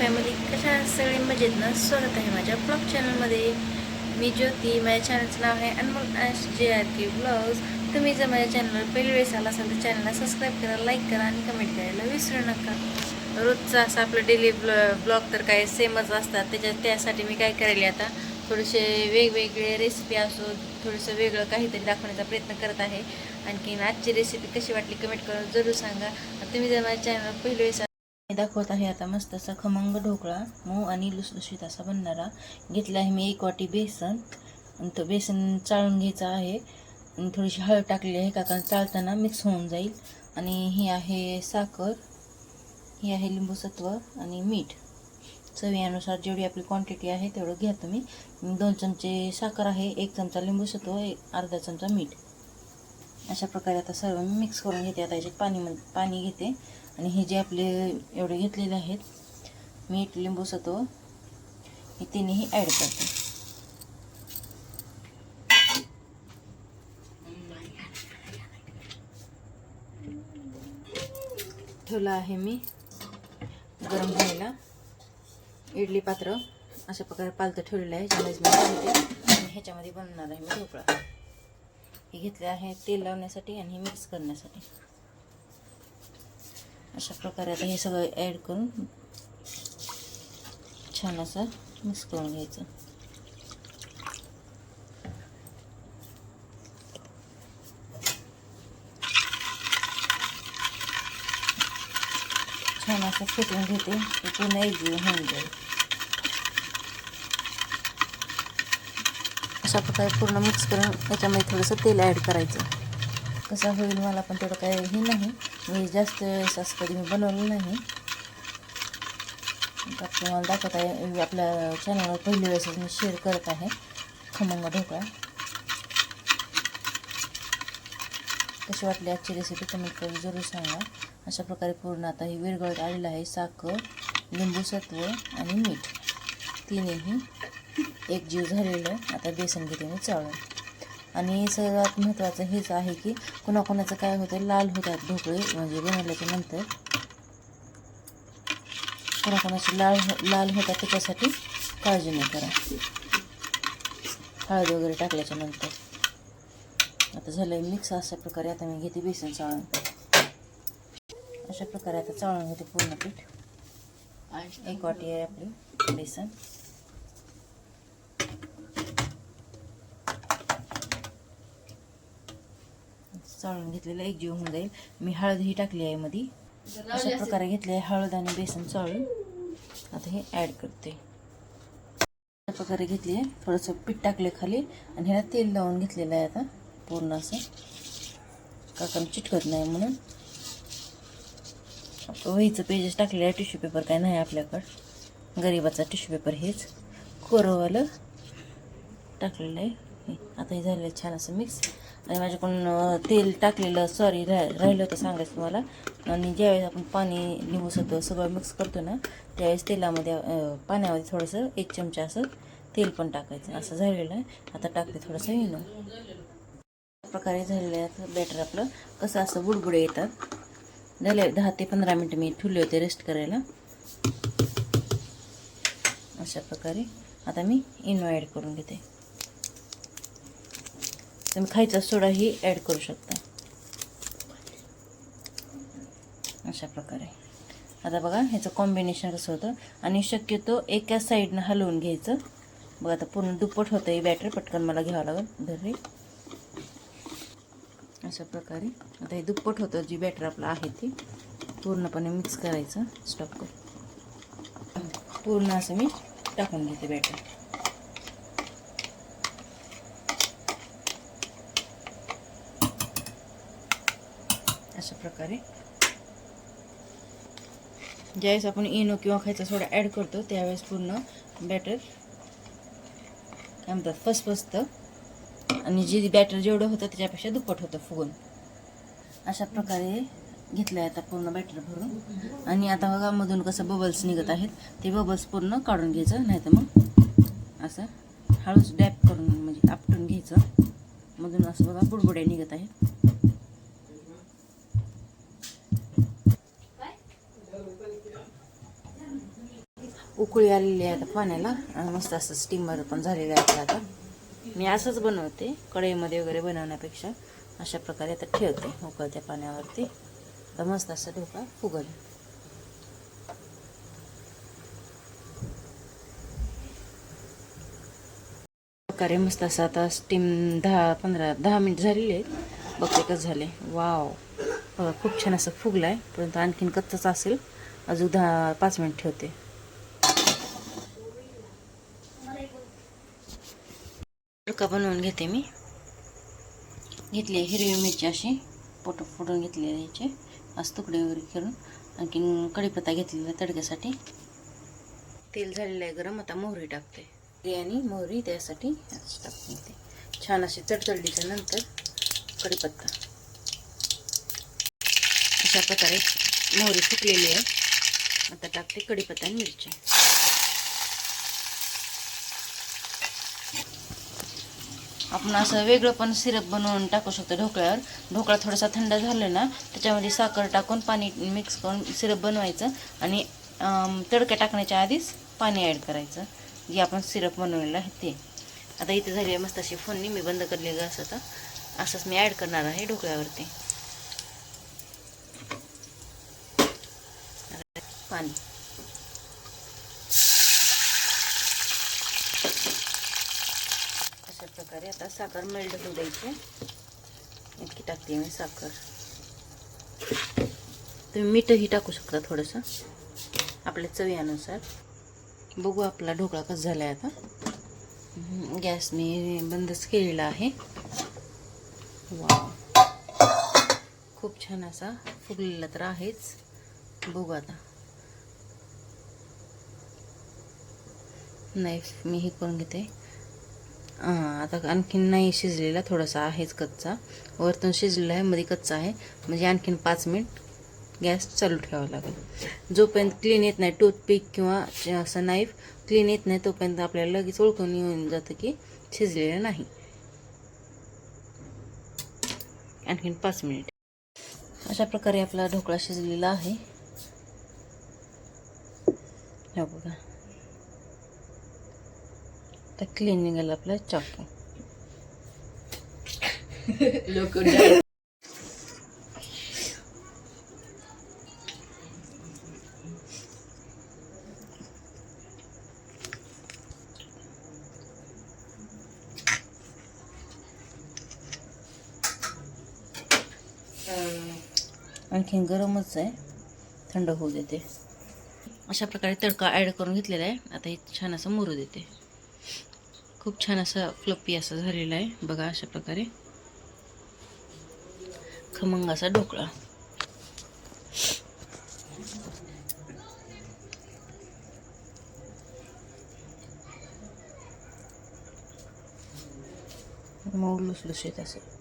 Family कशा सगळे मजेत ना? स्वागत आहे माझ्या ब्लॉग चॅनलमध्ये मी ज्योती माझ्या चॅनलचं नाव आहे Anmol Ash J R K vlogs तुम्ही जर माझ्या चॅनलवर पहिली वेळेस आला असाल तर चॅनलला सबस्क्राईब करा लाईक करा आणि कमेंट करायला विसरू नका. रोजचा असं आपलं डेली ब्लॉग तर काय सेमच असतात. त्याच्यात त्यासाठी मी काय करेल आता? थोडेसे वेगवेगळे रेसिपी असो थोडंसं वेगळं काहीतरी दाखवण्याचा प्रयत्न करत आहे. आणखीन आजची रेसिपी कशी वाटली कमेंट करून जरूर सांगा. तुम्ही जर माझ्या चॅनलवर पहिली वेळेस दाखवत आहे आता मस्त असा खमंग ढोकळा मऊ आणि लुसलुशीत असा बनणारा. घेतला आहे मी एक वाटी बेसन आणि तो बेसन चाळून घ्यायचा आहे. आणि थोडीशी हळद टाकलेली आहे का कारण चाळताना मिक्स होऊन जाईल. आणि ही आहे साखर ही आहे लिंबूसत्व आणि मीठ. चवीनुसार जेवढी आपली क्वांटिटी आहे तेवढं घ्या तुम्ही. दोन चमचे साखर आहे एक चमचा लिंबूसत्व एक अर्धा चमचा मीठ. अशा प्रकारे आता सर्व मी मिक्स करून घेते. आता याच्यात पाणी पाणी घेते. आणि हे जे आपले एवढे घेतलेले आहेत मीठ लिंबू सत्व हे तिन्ही ॲड करते. ठेवलं आहे मी गरम व्हायला इडली पात्र अशा प्रकारे पालतं ठेवलेलं आहे ज्यावेळेस आणि ह्याच्यामध्ये बनवणार आहे मी ढोकळा. हे घेतले आहे तेल लावण्यासाठी आणि हे मिक्स करण्यासाठी. अशा प्रकारे आता हे सगळं ॲड करून छान असं मिक्स करून घ्यायचं. छान असं फुटून घेते. ते पूर्ण एकजीव होऊन जाईल. अशा प्रकारे पूर्ण मिक्स करून त्याच्यामध्ये थोडंसं तेल ॲड करायचं. कसं होईल मला पण तेवढं काय हे नाही. मी जास्त वेळेस असं कधी मी बनवलं नाही. तुम्हाला दाखवत आहे आपल्या चॅनलवर पहिली वेळेस मी शेअर करत आहे. खमंग ढोकळा. कशी वाटली आजची रेसिपी कमेंट करून जरूर सांगा. अशा प्रकारे पूर्ण आता ही विरघळत आलेलं आहे. साखर लिंबू सत्व आणि मीठ. तिन्ही एक जीव झालेलं. आता बेसन घेते मी चाळून आणि सर्वात महत्त्वाचं हेच आहे की कोणाकोणाचं काय होतं लाल होतात ढोकळे म्हणजे बनवल्याच्या नंतर. कोणाकोणाचे लाल हो, लाल होतात त्याच्यासाठी काळजी नाही करा. हळद वगैरे टाकल्याच्या नंतर. आता झालं मिक्स अशा प्रकारे आता मी घेते बेसन चाळून अशा प्रकारे आता चाळून घेते पूर्ण पीठ. एक वाटी आहे आपली बेसन. चाळून घेतलेलं एक जीव होऊन जाईल. मी हळद ही टाकली आहे मध्ये अशा प्रकारे घेतले आहे. हळद आणि बेसन चाळून. आता हे ॲड करते. अशा प्रकारे घेतली आहे. थोडंसं पीठ टाकले खाली आणि ह्याला तेल लावून घेतलेलं आहे आता. पूर्ण असं. काकण चिटकत नाही म्हणून. वहीचं पेजेस टाकलेलं आहे टिश्यू पेपर काय नाही आपल्याकडं. गरिबाचा टिश्यू पेपर हेच. कोरंवालं टाकलेलं आहे. हे. आता हे झालेलं आहे छान असं मिक्स आणि माझ्याकडून तेल टाकलेलं सॉरी राह राहिलं होतं सांगायचं तुम्हाला. आणि ज्यावेळेस आपण पाणी लिंबू सत्व सगळं मिक्स करतो ना त्यावेळेस तेलामध्ये पाण्यामध्ये थोडंसं एक चमचा असं तेल पण टाकायचं. असं झालेलं आहे. आता टाकते थोडंसं इनो. प्रकारे झालेलं आहे आता बॅटर आपलं. कसं असं बुडबुडे येतात. झाले दहा ते पंधरा मिनटं मी ठेवले होते रेस्ट करायला. अशा प्रकारे. आता मी इनो ॲड करून घेते. तुम्ही खायचा सोडाही ॲड करू शकता. अशा प्रकारे. आता बघा ह्याचं कॉम्बिनेशन कसं होतं? आणि शक्यतो एका साईडनं हलवून घ्यायचं. बघा आता पूर्ण दुप्पट होतं हे बॅटर पटकन मला घ्यावं लागेल. धरे अशा प्रकारे. आता हे दुप्पट होतं जी बॅटर आपलं आहे ती पूर्णपणे मिक्स करायचं. स्टॉप करून पूर्ण असं मी टाकून घेते बॅटर अशा प्रकारे. ज्यावेळेस आपण इनो किंवा खायचा सोडा ॲड करतो त्यावेळेस पूर्ण बॅटर काय म्हणतात? फसफसतं. आणि जे बॅटर जेवढं होतं त्याच्यापेक्षा दुप्पट होतं फुगून. अशा प्रकारे घेतलं आहे आता पूर्ण बॅटर भरून. आणि आता बघा मधून कसं बबल्स निघत आहेत. ते बबल्स पूर्ण काढून घ्यायचं नाही तर मग असं हळूच डॅप करून म्हणजे आपटून घ्यायचं. मधून असं बघा बुडबुड्या निघत आहेत. उकळी आलेली आहे आता पाण्याला. आणि मस्त असं स्टीमर पण झालेलं आहे आता. मी असंच बनवते कढईमध्ये वगैरे बनवण्यापेक्षा. अशा प्रकारे आता ठेवते उकळत्या पाण्यावरती. तर मस्त असा ढोकळा फुगल. प्रकारे मस्त असं आता स्टीम दहा पंधरा दहा मिनिट झालेले आहेत. बघते कसं झाले. वाव खूप छान असं फुगलं आहे परंतु आणखीन कच्चंच असेल. अजून दहा पाच मिनिट ठेवते. तडका बनवून घेते मी. घेतली हिरवी मिरची अशी. पोट फोडून घेतली याचे. असं तुकडे वगैरे करून आणखीन कढीपत्ता घेतलेला आहे तडक्यासाठी. तेल झालेलं आहे गरम. आता मोहरी टाकते. बिर्याणी मोहरी त्यासाठी टाकते छान अशी चडचडलीच्या नंतर कढीपत्ता. अशा प्रकारे मोहरी फुटलेली आहे. आता टाकते कढीपत्ता आणि मिरची. आपण असं वेगळं पण सिरप बनवून टाकू शकतो ढोकळ्यावर. ढोकळा थोडासा थंड झाला ना त्याच्यामध्ये साखर टाकून पाणी मिक्स करून सिरप बनवायचं आणि तडक्या तडका टाकण्याच्या आधीच पाणी ॲड करायचं. जे आपण सिरप बनवलेलं आहे ते. आता इथे झाली आहे मस्त अशी फोननी मी बंद करलेलं असं आता असंच मी ॲड करणार आहे ढोकळ्यावरती. पाणी अशा प्रकारे आता साखर मेल्ट होऊ द्यायची. इतकी टाकते मी साखर. तुम्ही मीठही टाकू शकता थोडंसं आपल्या चवीनुसार. बघू आपला ढोकळा कसा झाला आहे आता गॅस मी बंदच केलेला आहे. वा खूप छान असा फुगलेला तर आहेच. बघू आता. नाही मी हे करून घेते. आता आणखीन नाही शिजलेला थोडासा आहेच कच्चा. वरतून शिजलेला आहे मध्ये कच्चा आहे. म्हणजे आणखीन पाच मिनिट गॅस चालू ठेवावा लागेल. जोपर्यंत क्लीन येत नाही टूथपिक किंवा असं नाईफ क्लीन येत नाही तोपर्यंत आपल्याला लगेच ओळखून येऊन जातं की शिजलेलं नाही. आणखीन पाच मिनिट. अशा प्रकारे आपला ढोकळा शिजलेला आहे. हे बघा. आता क्लीन निघाला आपला चाकू लोक आणखीन गरमच आहे. थंड होऊ देते. अशा प्रकारे तडका ॲड करून घेतलेला आहे. आता हे छान असं मुरू देते. खूप छान असं फ्लपी असं झालेलं आहे. बघा अशा प्रकारे. खमंग असा ढोकळा. मऊ लुसलुशीत असं.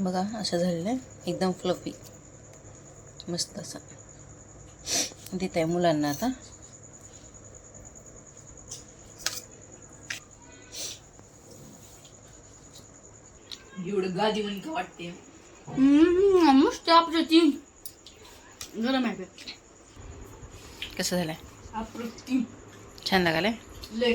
बघा असं झालेलं आहे एकदम फ्लफी मस्त असं. देत आहे मुलांना आता. एवढं गादी म्हणून का वाटते मस्त अप्रतिम गरम आहे ते. कसं झालं अप्रतिम छान लागलं लय.